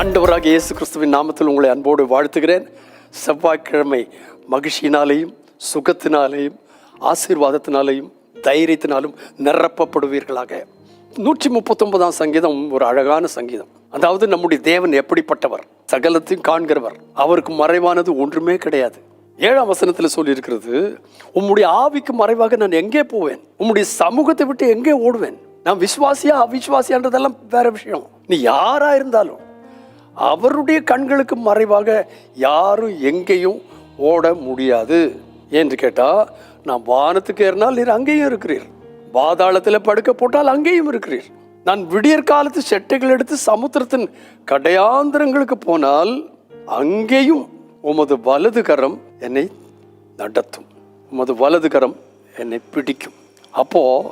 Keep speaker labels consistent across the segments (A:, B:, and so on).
A: ஆண்டவராக இயேசு கிறிஸ்துவின் நாமத்தில் உங்களை அன்போடு வாழ்த்துகிறேன். செவ்வாய்க்கிழமை மகிழ்ச்சியினாலேயும் சுகத்தினாலேயும் ஆசீர்வாதத்தினாலேயும் தைரியத்தினாலும் நிரப்பப்படுவீர்களாக. நூற்றி முப்பத்தொன்பதாம் சங்கீதம் ஒரு அழகான சங்கீதம். அதாவது நம்முடைய தேவன் எப்படிப்பட்டவர்? சகலத்தையும் காண்கிறவர். அவருக்கு மறைவானது ஒன்றுமே கிடையாது. ஏழாம் வசனத்தில் சொல்லியிருக்கிறது உம்முடைய ஆவிக்கு மறைவாக நான் எங்கே போவேன்? உம்முடைய சமூகத்தை விட்டு எங்கே ஓடுவேன்? நான் விசுவாசியா அவிசுவாசியான்றதெல்லாம் வேற விஷயம். நீ யாரா இருந்தாலும் அவருடைய கண்களுக்கு மறைவாக யாரும் எங்கேயும் ஓட முடியாது. என்று கேட்டால் நான் வானத்துக்கு ஏறினால் நீர் அங்கேயும் இருக்கிறீர். பாதாளத்தில் படுக்க போட்டால் அங்கேயும் இருக்கிறீர். நான் விடியற் காலத்து செட்டைகள் எடுத்து சமுத்திரத்தின் கடையாந்திரங்களுக்கு போனால் அங்கேயும் உமது வலது கரம் என்னை நடத்தும். உமது வலது கரம் என்னை பிடிக்கும். அப்போது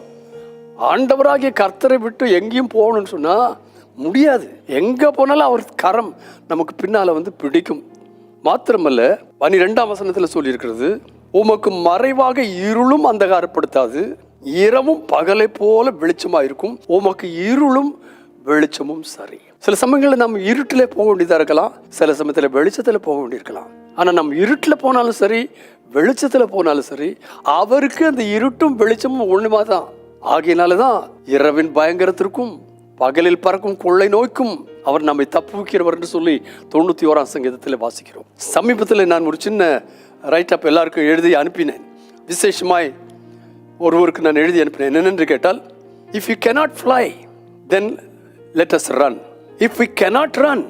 A: ஆண்டவராகிய கர்த்தரை விட்டு எங்கேயும் போகணும்னு சொன்னால் முடியாது. எங்கே போனாலும் அவர் கரம் நமக்கு பின்னால் வந்து பிடிக்கும். மாத்திரமல்ல பனிரெண்டாம் வசனத்தில் சொல்லியிருக்கிறது உமக்கு மறைவாக இருளும் அந்தகாரப்படுத்தாது இரவும் பகலை போல வெளிச்சமாக இருக்கும். உமக்கு இருளும் வெளிச்சமும் சரி. சில சமயங்களில் நம்ம இருட்டிலே போக வேண்டியதாக இருக்கலாம் சில சமயத்தில் வெளிச்சத்தில் போக வேண்டியிருக்கலாம். ஆனால் நம்ம இருட்டில் போனாலும் சரி வெளிச்சத்தில் போனாலும் சரி அவருக்கு அந்த இருட்டும் வெளிச்சமும் ஒன்றுமா தான் ஆகையினால தான் இரவின் பயங்கரத்திற்கும் பகலில் பறக்கும் கொள்ளை நோய்க்கும் அவர் நம்மை தப்புவிக்கிறவர் என்று சொல்லி தொண்ணூத்தி ஓராம் சங்கீதத்தில் வாசிக்கிறோம். சமீபத்தில் நான் ஒரு சின்ன ரைட் அப் எல்லாருக்கும் எழுதி அனுப்பினேன். விசேஷமாய் ஒருவருக்கு நான் எழுதி அனுப்பினேன். என்னென்று கேட்டால் if you cannot fly then let us run if you cannot run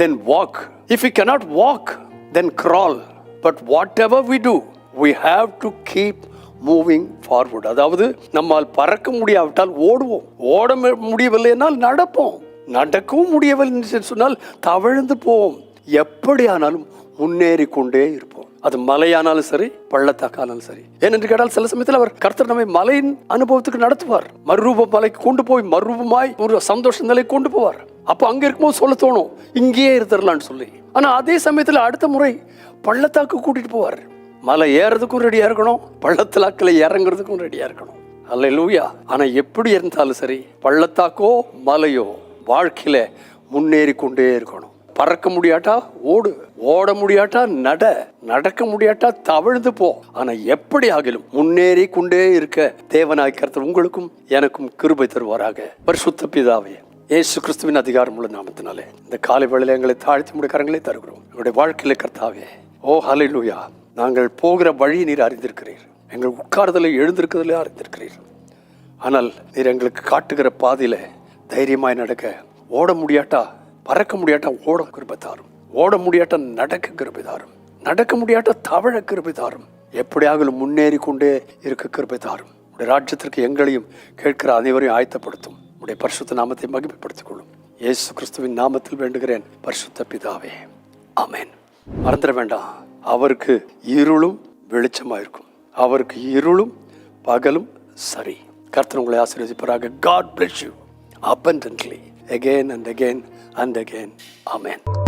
A: then walk if you cannot walk then crawl but whatever we do we have to keep moving forward அதாவது நம்மால் பறக்க முடியாவிட்டால் ஓடுவோம். ஓட முடியவில்லை என்றால் நடப்போம். நடக்கவும் முடியவில்லை சொன்னால் தவழ்ந்து போவோம். எப்படியானாலும் முன்னேறி கொண்டே இருப்போம். அது மலையானாலும் சரி பள்ளத்தாக்கானாலும் சரி. ஏனென்று கேட்டால் சில சமயத்தில் அவர் கர்த்தர் நம்மை மலையின் அனுபவத்துக்கு நடத்துவார். மறுரூப மலைக்கு கொண்டு போய் மறுரூபமாய் ஒரு சந்தோஷ நிலை கொண்டு போவார். அப்போ அங்கே இருக்கும்போது சொல்ல தோணும் இங்கேயே இருந்துடலான்னு சொல்லி. ஆனால் அதே சமயத்தில் அடுத்த முறை பள்ளத்தாக்கு கூட்டிட்டு போவார். மலை ஏறதுக்கும் ரெடியா இருக்கணும் பள்ளத்தாக்கில் இறங்குறதுக்கும் ரெடியா இருக்கணும். அல்ல லூயா ஆனா எப்படி இருந்தாலும் சரி பள்ளத்தாக்கோ மலையோ வாழ்க்கையில முன்னேறி கொண்டே இருக்கணும். பறக்க முடியாட்டா ஓடு ஓட முடியாட்டா நட நடக்க முடியாட்டா தவழ்ந்து போ. ஆனா எப்படி ஆகிலும் முன்னேறி கொண்டே இருக்க தேவனாய் கர்த்தர் உங்களுக்கும் எனக்கும் கிருபை தருவாராக. பரிசுத்த பிதாவே ஏசு கிறிஸ்துவின் அதிகாரம் உள்ள நாமத்தினாலே இந்த காலை வேளையில எங்களை தாழ்த்தி முடிய தருகிறோம். எங்களுடைய வாழ்க்கையில கர்த்தாவே. ஓ ஹalleluya. நாங்கள் போகிற வழி நீர் அறிந்திருக்கிறீர். எங்கள் உட்கார்தலை எழுந்திருக்கிறதிலே அறிந்திருக்கிறீர். ஆனால் நீர் எங்களுக்கு காட்டுகிற பாதையில் தைரியமாய் நடக்க ஓட முடியாட்டா பறக்க முடியாட்டா ஓட கிருபை தாரும். ஓட முடியாட்டா நடக்க கிருபை தாரும். நடக்க முடியாட்டா தவழ கிருபை தாரும். எப்படியாகலும் முன்னேறி கொண்டே இருக்க கிருபை தாரும். உடைய ராஜ்யத்திற்கு எங்களையும் கேட்கிற அனைவரையும் ஆயத்தப்படுத்தும். உடைய பரிசுத்த நாமத்தை மகிமைப்படுத்திக் கொள்ளும் இயேசு கிறிஸ்துவின் நாமத்தில் வேண்டுகிறேன் பரிசுத்த பிதாவே. ஆமேன். மறந்துட வேண்டாம். அவருக்கு இருளும் வெளிச்சமா இருக்கும் அவருக்கு இருளும் பகலும் சரி. கர்த்தர் உங்களை ஆசீர்வதிப்பாராக. God bless you abundantly. Again and again and again amen